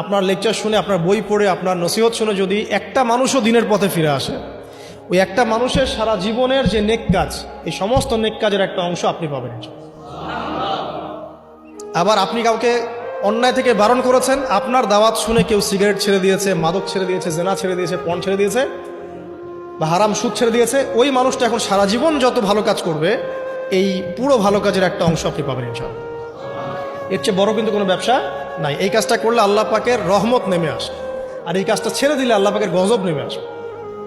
আপনার লেকচার শুনে, আপনার বই পড়ে, আপনার নসিহত শুনে যদি একটা মানুষও দিনের পথে ফিরে আসে, ওই একটা মানুষের সারা জীবনের যে নেক কাজ, এই সমস্ত নেক কাজের একটা অংশ আপনি পাবেন আবার আপনি কাউকে অন্যায় থেকে বারণ করেছেন, আপনার দাওয়াত শুনে কেউ সিগারেট ছেড়ে দিয়েছে, মাদক ছেড়ে দিয়েছে, জেনা ছেড়ে দিয়েছে, পণ ছেড়ে দিয়েছে, বা হারাম সুদ ছেড়ে দিয়েছে, ওই মানুষটা এখন সারা জীবন যত ভালো কাজ করবে, এই পুরো ভালো কাজের একটা অংশ আপনি পাবেন ইনশাআল্লাহ। এর চেয়ে বড় কিন্তু কোনো ব্যবসা নাই, এই কাজটা করলে আল্লাহ পাকের রহমত নেমে আসে আর এই কাজটা ছেড়ে দিলে আল্লাহ পাকের গজব নেমে আসবে।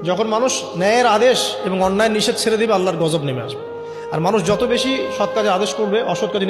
যখন মানুষ ন্যায়ের আদেশ এবং অন্যায় নিষেধ ছেড়ে দিবে, আল্লাহর গজব নেমে আসবে। আর মানুষ যত বেশি সৎ কাজে আদেশ করবে, অসৎ কাজে